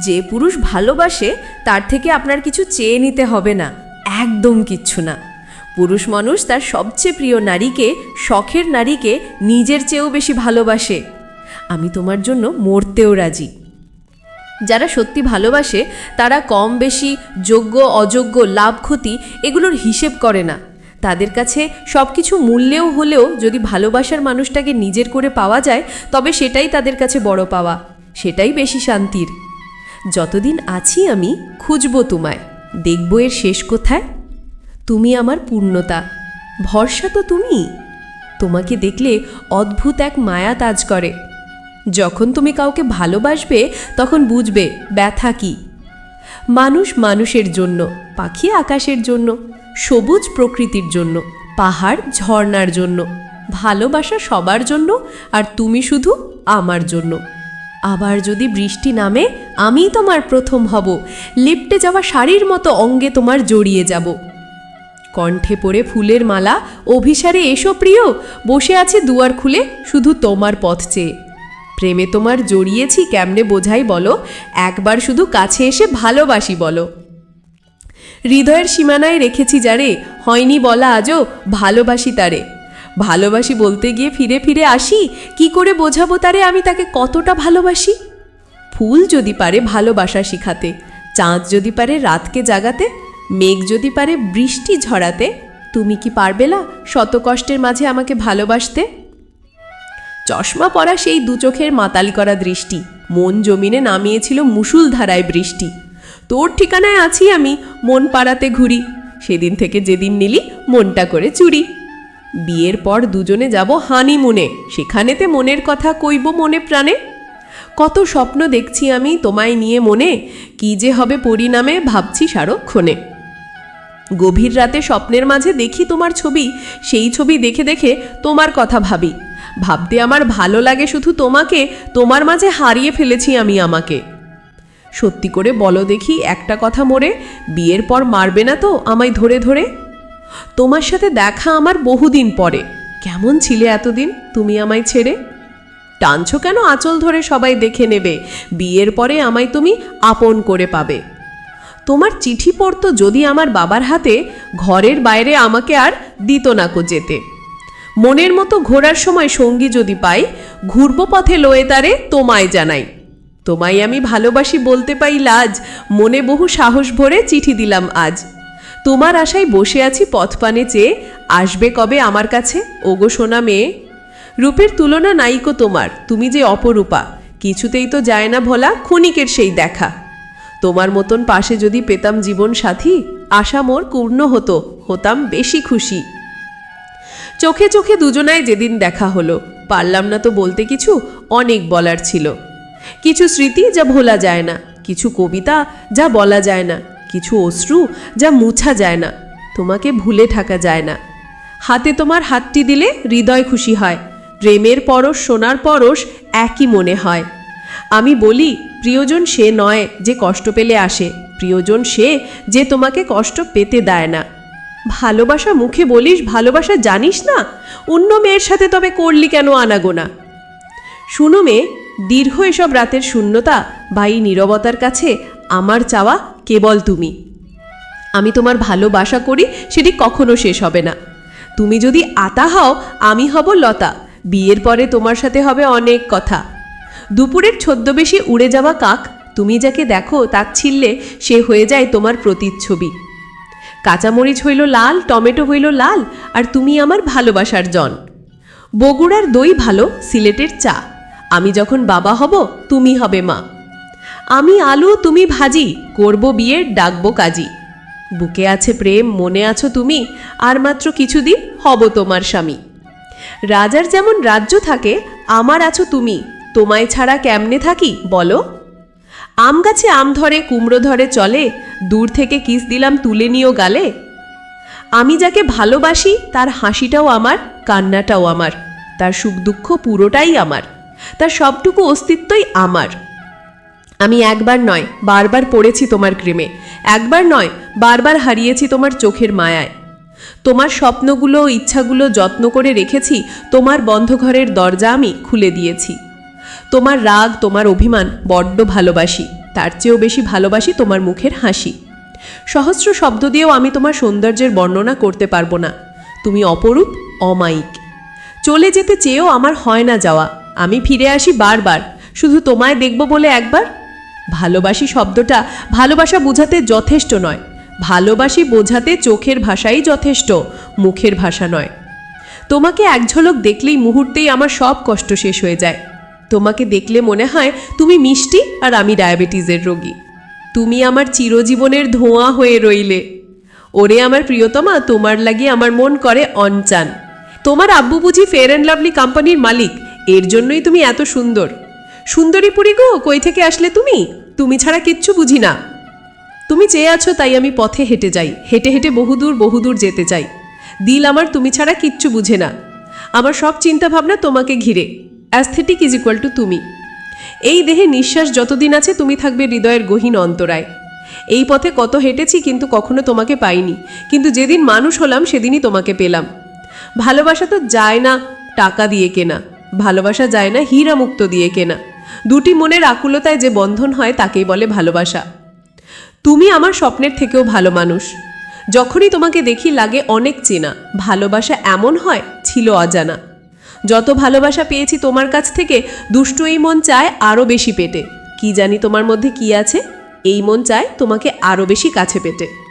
যে পুরুষ ভালোবাসে, তার থেকে আপনার কিছু চেয়ে নিতে হবে না। একদম কিচ্ছু না। পুরুষ মানুষ তার সবচেয়ে প্রিয় নারীকে, শখের নারীকে নিজের চেয়েও বেশি ভালোবাসে। আমি তোমার জন্য মরতেও রাজি। যারা সত্যি ভালোবাসে, তারা কম বেশি যোগ্য, অযোগ্য, লাভ ক্ষতি এগুলোর হিসেব করে না। তাদের কাছে সব কিছু মূল্যেও হলেও যদি ভালোবাসার মানুষটাকে নিজের করে পাওয়া যায়, তবে সেটাই তাদের কাছে বড় পাওয়া। সেটাই বেশি শান্তির। যতদিন আছি আমি, খুঁজব তোমায়। দেখব এর শেষ কোথায়? তুমি আমার পূর্ণতা। ভরসা তো তুমি। তোমাকে দেখলে অদ্ভুত এক মায়া তাজ করে। যখন তুমি কাউকে ভালোবাসবে, তখন বুঝবে ব্যথা কি। মানুষ মানুষের জন্য, পাখি আকাশের জন্য, সবুজ প্রকৃতির জন্য, পাহাড় ঝর্ণার জন্য, ভালোবাসা সবার জন্য, আর তুমি শুধু আমার জন্য। আবার যদি বৃষ্টি নামে, আমিই তোমার প্রথম হব। লিপটে যাওয়া শাড়ির মতো অঙ্গে তোমার জড়িয়ে যাব। কণ্ঠে পড়ে ফুলের মালা, অভিসারে এসো প্রিয়, বসে আছে দুয়ার খুলে শুধু তোমার পথ চেয়ে। প্রেমে তোমার জড়িয়েছি কেমনে বোঝাই বলো, একবার শুধু কাছে এসে ভালোবাসি বলো। হৃদয়ের সীমানায় রেখেছি যারে, হয়নি বলা আজও ভালোবাসি তারে। ভালোবাসি বলতে গিয়ে ফিরে ফিরে আসি? কি করে বোঝাবো তারে আমি তাকে কতটা ভালোবাসি? ফুল যদি পারে ভালোবাসা শিখাতে, চাঁদ যদি পারে রাতকে জাগাতে, মেঘ যদি পারে বৃষ্টি ঝরাতে, তুমি কি পারবে না শত কষ্টের মাঝে আমাকে ভালোবাসতে? চশমা পরা সেই দু চোখের মাতালি করা দৃষ্টি, মন জমিনে নামিয়েছিল মুসুল ধারায় বৃষ্টি। তোর ঠিকানায় আছি আমি, মন পাড়াতে ঘুরি, সেদিন থেকে যেদিন নিলি মনটা করে চুরি। বিয়ের পর দুজনে যাব হানিমুনে। সেখানেতে মনের কথা কইব মনে প্রাণে। কত স্বপ্ন দেখছি আমি তোমায় নিয়ে মনে, কি যে হবে পরিণামে ভাবছি সারক্ষণে। গভীর রাতে স্বপ্নের মাঝে দেখি তোমার ছবি, সেই ছবি দেখে দেখে তোমার কথা ভাবি। ভাবতে আমার ভালো লাগে শুধু তোমাকে, তোমার মাঝে হারিয়ে ফেলেছি আমি আমাকে। সত্যি করে বলো দেখি একটা কথা মোরে, বিয়ের পর মারবে না তো আমায় ধরে ধরে? তোমার সাথে দেখা আমার বহুদিন পরে। কেমন ছিলে এতদিন তুমি আমায় ছেড়ে? টানছো কেন আঁচল ধরে সবাই দেখে নেবে? বিয়ের পরে আমায় তুমি আপন করে পাবে। তোমার চিঠি পড়তো যদি আমার বাবার হাতে, ঘরের বাইরে আমাকে আর দিত না কো যেতে। মনের মতো ঘোরার সময় সঙ্গী যদি পাই, ঘুরব পথে লয়ে তারে তোমায় জানাই। তোমায় আমি ভালোবাসি বলতে পাই লাজ, মনে বহু সাহস ভরে চিঠি দিলাম আজ। তোমার আশায় বসে আছি পথপানে চেয়ে, আসবে কবে আমার কাছে? ওগো সোনা মেয়ে। রূপের তুলনা নাইকো তোমার, তুমি যে অপরূপা। কিছুতেই তো যায় না ভোলা ক্ষণিকের সেই দেখা। তোমার মতন পাশে যদি পেতাম জীবন সাথী, আশা মোর পূর্ণ হতো, হতাম বেশি খুশি। চোখে চোখে দুজনায় যেদিন দেখা হলো, পারলাম না তো বলতে কিছু, অনেক বলার ছিল। কিছু স্মৃতি যা ভোলা যায় না, কিছু কবিতা যা বলা যায় না কিছু অশ্রু যা মুছা যায় না, তোমাকে ভুলে থাকা যায় না। হাতে তোমার হাতটি দিলে হৃদয় খুশি হয়, প্রেমের পরশ, সোনার পরশ একই মনে হয়। আমি বলি, প্রিয়জন সে নয় যে কষ্ট পেলে আসে, প্রিয়জন সে যে তোমাকে কষ্ট পেতে দেয় না। ভালোবাসা মুখে বলিস, ভালোবাসা জানিস না? অন্য মেয়ের সাথে তবে করলি কেন আনাগোনা? শুনো মেয়ে, দীর্ঘ এসব রাতের শূন্যতা বা এই নীরবতার কাছে আমার চাওয়া কেবল তুমি। আমি তোমার ভালোবাসা করি, সেটি কখনো শেষ হবে না। তুমি যদি আতা হও, আমি হব লতা। বিয়ের পরে তোমার সাথে হবে অনেক কথা। দুপুরের ছদ্মবেশে উড়ে যাওয়া কাক, তুমি যাকে দেখো তাচ্ছিল্যে সে হয়ে যায় তোমার প্রতিচ্ছবি। কাঁচামরিচ হইল লাল, টমেটো হইল লাল, আর তুমি আমার ভালোবাসার জন। বগুড়ার দই ভালো, সিলেটের চা। আমি যখন বাবা হব, তুমি হবে মা। আমি আলু, তুমি ভাজি, করব বিয়ের, ডাকবো কাজী। বুকে আছে প্রেম, মনে আছো তুমি, আর মাত্র কিছুদিন হব তোমার স্বামী। রাজার যেমন রাজ্য থাকে, আমার আছো তুমি, তোমায় ছাড়া কেমনে থাকি, বলো? আম গাছে আম ধরে, কুমড়ো ধরে চলে, দূর থেকে কিস দিলাম তুলে নিও গালে। আমি যাকে ভালোবাসি, তার হাসিটাও আমার, কান্নাটাও আমার, তার সুখ দুঃখ পুরোটাই আমার, তার সবটুকু অস্তিত্বই আমার। আমি একবার নয়, বারবার পড়েছি তোমার ক্রেমে একবার নয়, বারবার হারিয়েছি তোমার চোখের মায়ায়। তোমার স্বপ্নগুলো, ইচ্ছাগুলো যত্ন করে রেখেছি, তোমার বন্ধ ঘরের দরজা আমি খুলে দিয়েছি। তোমার রাগ, তোমার অভিমান বড্ড ভালোবাসি, তার চেয়েও বেশি ভালোবাসি তোমার মুখের হাসি। সহস্র শব্দ দিয়েও আমি তোমার সৌন্দর্যের বর্ণনা করতে পারব না। তুমি অপরূপ, অমায়িক। চলে যেতে চেয়েও আমার হয় না যাওয়া। আমি ফিরে আসি বারবার। শুধু তোমায় দেখব বলে একবার ভালোবাসি শব্দটা ভালোবাসা বোঝাতে যথেষ্ট নয়। ভালোবাসি বোঝাতে চোখের ভাষাই যথেষ্ট, মুখের ভাষা নয়। তোমাকে এক ঝলক দেখলেই মুহূর্তেই আমার সব কষ্ট শেষ হয়ে যায়। তোমাকে দেখলে মনে হয় তুমি মিষ্টি আর আমি ডায়াবেটিসের রোগী। তুমি আমার চিরজীবনের ধোঁয়া হয়ে রইলে। ওরে আমার প্রিয়তমা, তোমার লাগি আমার মন করে অনচান। তোমার আব্বু বুঝি ফেয়ার অ্যান্ড লাভলি কোম্পানির মালিক, এর জন্যই তুমি এত সুন্দর। সুন্দরী পুরী গো, কই থেকে আসলে তুমি? তুমি ছাড়া কিচ্ছু বুঝি না। তুমি চেয়ে আছো তাই আমি পথে হেঁটে যাই। হেঁটে হেঁটে বহুদূর বহুদূর যেতে চাই। দিল আমার, তুমি ছাড়া কিচ্ছু বুঝে না। আমার সব চিন্তা ভাবনা তোমাকে ঘিরে। অ্যাস্থেটিক ইজ ইকুয়াল টু তুমি। এই দেহে নিঃশ্বাস যতদিন আছে, তুমি থাকবে হৃদয়ের গহীন অন্তরায়। এই পথে কত হেঁটেছি কিন্তু কখনো তোমাকে পাইনি। কিন্তু যেদিন মানুষ হলাম, সেদিনই তোমাকে পেলাম। ভালোবাসা তো যায় না টাকা দিয়ে কেনা। ভালোবাসা যায় না হীরা মুক্ত দিয়ে কেনা। দুটি মনের আকুলতায় যে বন্ধন হয় তাকেই বলে ভালোবাসা। তুমি আমার স্বপ্নের থেকেও ভালো মানুষ। যখনই তোমাকে দেখি লাগে অনেক চেনা, ভালোবাসা এমন হয়, ছিল অজানা। যত ভালোবাসা পেয়েছি তোমার কাছ থেকে, দুষ্ট এই মন চায় আরও বেশি পেটে কি জানি তোমার মধ্যে কি আছে? এই মন চায় তোমাকে আরও বেশি কাছে পেটে